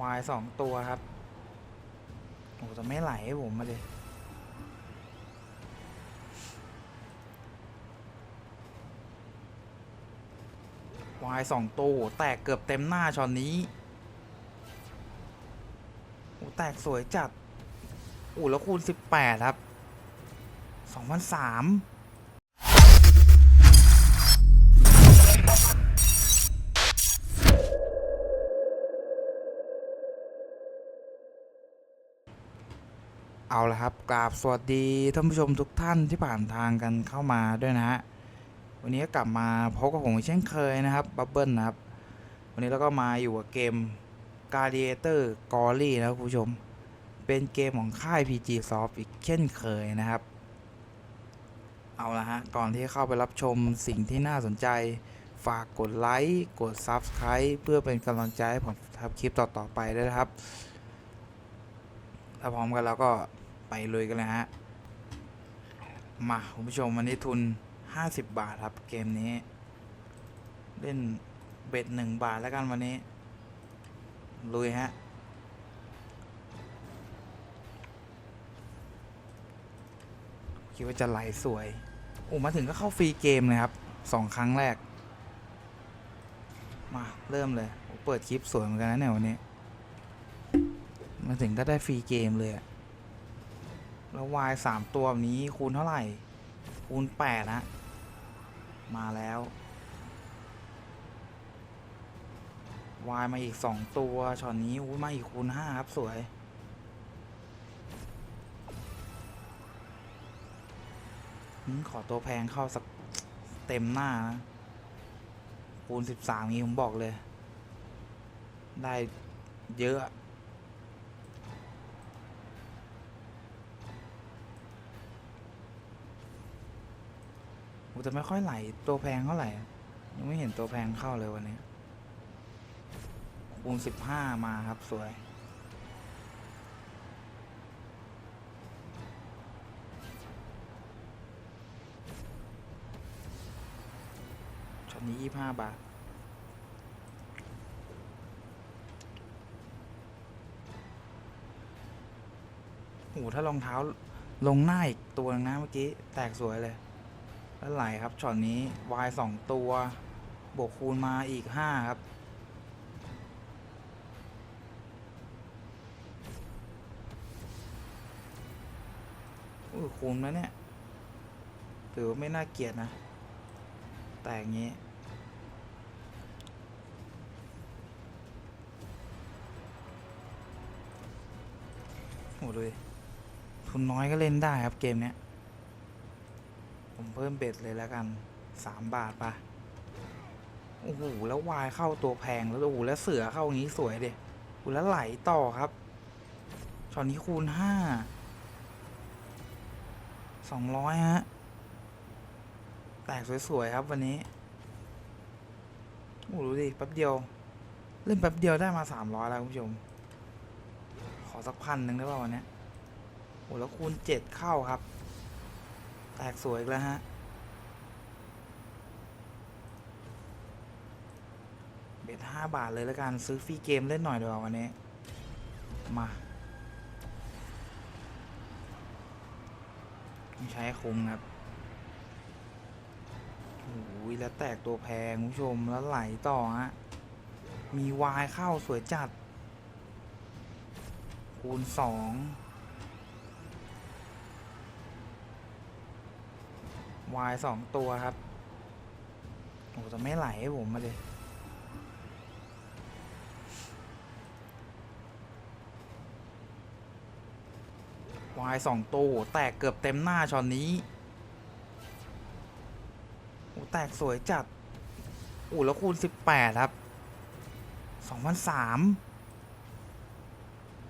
วายสองตัวครับ โอ้จะไม่ไหลให้ผมมาเลยวายสองตัวแตกเกือบเต็มหน้าช็อตนี้ โอ้แตกสวยจัด โอ้แล้วคูณสิบแปดครับสองพันสาม เอาละครับกราบสวัสดีท่านผู้ชมทุกท่านที่ผ่านทางกันเข้ามาด้วยนะฮะวันนี้ก็กลับมาพบกับผมอีกเช่นเคยนะครับบับเบิลนะครับ วันนี้เราก็มาอยู่กับเกม Gladiator g o r y นะครับผู้ชม เป็นเกมของค่าย PG Soft อีกเช่นเคยนะครับ เอาละฮะก่อนที่จะเข้าไปรับชมสิ่งที่น่าสนใจ ฝากกดไลค์กด Subscribe เพื่อเป็นกำลังใจให้ผมทำคลิปต่อๆไปด้วยนะครับถ้าพร้อมกันแล้วก็ ไปเลยกันเลยฮะ มาคุณผู้ชมวันนี้ทุน 50 บาทครับเกมนี้ เล่นเบ็ดหนึ่งบาทแล้วกันวันนี้ ลุยฮะคิดว่าจะไหลสวยโอ้มาถึงก็เข้าฟรีเกมเลยครับสองครั้งแรก มาเริ่มเลย เปิดคลิปสวยเหมือนกันนะเนี่ยวันนี้ มาถึงก็ได้ฟรีเกมเลยอะ แล้ววายสามตัวแบบนี้คูณเท่าไหร่ คูณแปดนะมาแล้ววายมาอีกสองตัวช็อตนี้อู้มาอีกคูณห้าครับสวย ขอตัวแพงเข้าสักเต็มหน้านะคูณสิบสามนี้ผมบอกเลย ได้เยอะ แต่ไม่ค่อยไหลตัวแพงเท่าไหร่ ยังไม่เห็นตัวแพงเข้าเลยวันนี้คูณสิบห้ามาครับสวยช็อตนี้ยี่ห้าบาทโอ้ถ้ารองเท้าลงหน้าอีกตัวนึงนะเมื่อกี้ แตกสวยเลย แล้วไหลครับช็อตนี้ y สองตัวบวกคูณมาอีกห้าครับ อุ้ยคูณแล้วเนี่ยถือว่าไม่น่าเกลียดนะ แต่อย่างนี้โหดูดิทุนน้อยก็เล่นได้ครับเกมเนี้ย ผมเพิ่มเบ็ดเลยแล้วกันสามบาทปะโอ้โหแล้ววายเข้าตัวแพงแล้วโอ้โหแล้วเสือเข้าอย่างนี้สวยดิโอ้แล้วไหลต่อครับช็อตนี้คูณห้าสองร้อยฮะแตกสวยๆครับวันนี้โอ้ดูดิแป๊บเดียว เล่นแป๊บเดียวได้มาสามร้อยแล้วคุณผู้ชม ขอสักพันหนึ่งได้ป่าวันนี้โอ้แล้วคูณเจ็ดเข้าครับ แตกสวยอีกแล้วฮะ เบ็ดห้าบาทเลยแล้วกันซื้อฟรีเกมเล่นหน่อยดีกว่าวันนี้ มาใช้คุ้มครับโอ้ยแล้วแตกตัวแพงคุณผู้ชมแล้วไหลต่อฮะ มีวายเข้าสวยจัด คูณสอง วายสองตัวครับโอ้จะไม่ไหลให้ผมมาเลยวายสองตัว แตกเกือบเต็มหน้าช็อตนี้โอ้แตกสวยจัดโอ้แล้วคูณสิบแปดครับสองพันสาม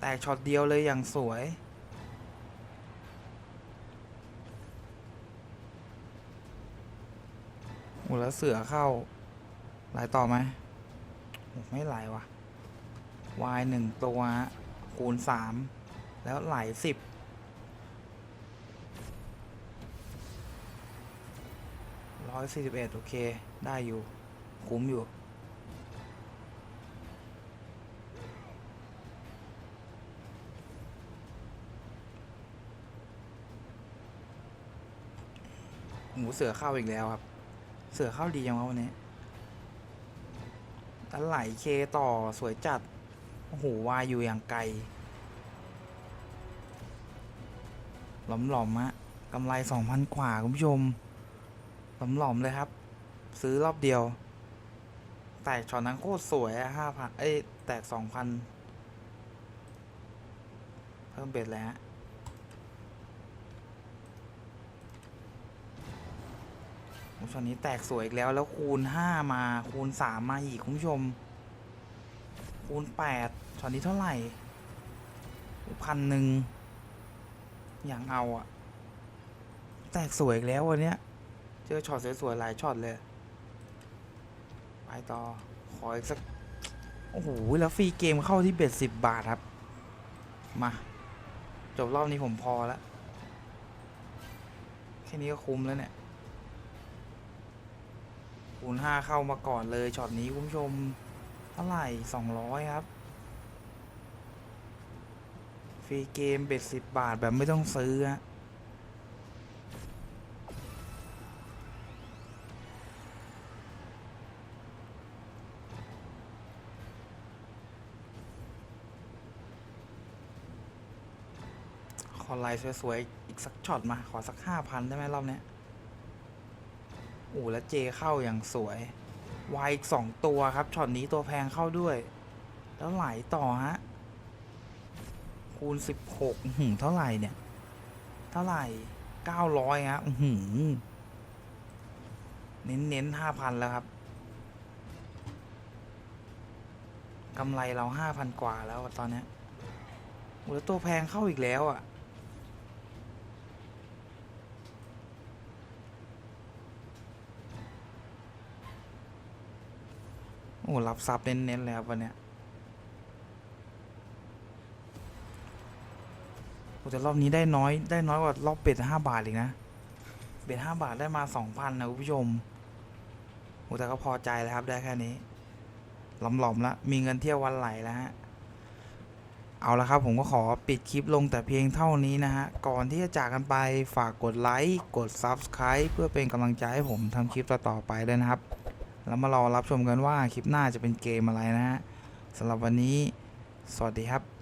แตกช็อตเดียวเลยอย่างสวย หมดแล้วเสือเข้า ไหลต่อไหมไม่ไหลวะวายหนึ่งตัวคูณสามแล้วไหลสิบร้อยสี่สิบเอ็ดโอเค ได้อยู่ คุ้มอยู่หมูเสือเข้าอีกแล้วครับ เสือเข้าดีจังวะวันนี้อันไหลเคต่อสวยจัด โอ้โห วายอยู่อย่างไกล หลอมหลอมๆฮะกำไรสองพันกว่า คุณผู้ชม หลอมหลอมๆเลยครับ ซื้อรอบเดียว แตกช็อตนั้นโคตรสวยห้าพันเอ้ย แตกสองพันเพิ่มเบ็ดแล้วฮะโอ้ ช็อตนี้แตกสวยอีกแล้วแล้วคูณห้ามาคูณสามมาอีกคุณผู้ชม คูณแปดช็อตนี้เท่าไหร่พันหนึ่งอย่างเอาอะแตกสวยอีกแล้ววันเนี้ย เจอช็อตสวยๆหลายช็อตเลย ไปต่อ ขออีกสัก โอ้โห แล้วฟรีเกมเข้าที่เบ็ดสิบบาทครับ มา จบรอบนี้ผมพอแล้ว แค่นี้ก็คุ้มแล้วเนี่ย คูณห้าเข้ามาก่อนเลยช็อตนี้คุณผู้ชมเท่าไหร่สองร้อยครับ ฟรีเกมเบ็ดสิบบาทแบบไม่ต้องซื้อฮะขอลน์สวยๆ อีกสักช็อตมา ขอสักห้าพันได้ไหมรอบเนี้ย โอ้แล้วเจเข้าอย่างสวยวายอีกสองตัวครับช็อตนี้ตัวแพงเข้าด้วย แล้วไหลต่อฮะ คูณสิบหกหืมเท่าไหร่เนี่ย เท่าไหร่เก้าร้อยฮะหือเน้นเน้นห้าพันแล้วครับกำไรเราห้าพันกว่าแล้วตอนนี้โอ้แล้วตัวแพงเข้าอีกแล้วอะ โอ้รับซับเน้นๆเลยครับวันเนี้ยโอ้แต่รอบนี้ได้น้อยได้น้อยกว่ารอบเบ็ดห้าบาทอีกนะ เบ็ดห้าบาทได้มาสองพันนะคุณผู้ชมโอ้แต่ก็พอใจแล้วครับได้แค่นี้หลอมๆแล้วมีเงินเที่ยววันไหลแล้วฮะเอาละครับผมก็ขอปิดคลิปลงแต่เพียงเท่านี้นะฮะ ก่อนที่จะจากกันไปฝากกดไลค์ กด Subscribe เพื่อเป็นกำลังใจให้ผมทำคลิปต่อๆไปด้วยนะครับ แล้วมารอรับชมกันว่าคลิปหน้าจะเป็นเกมอะไรนะฮะสำหรับวันนี้ สวัสดีครับ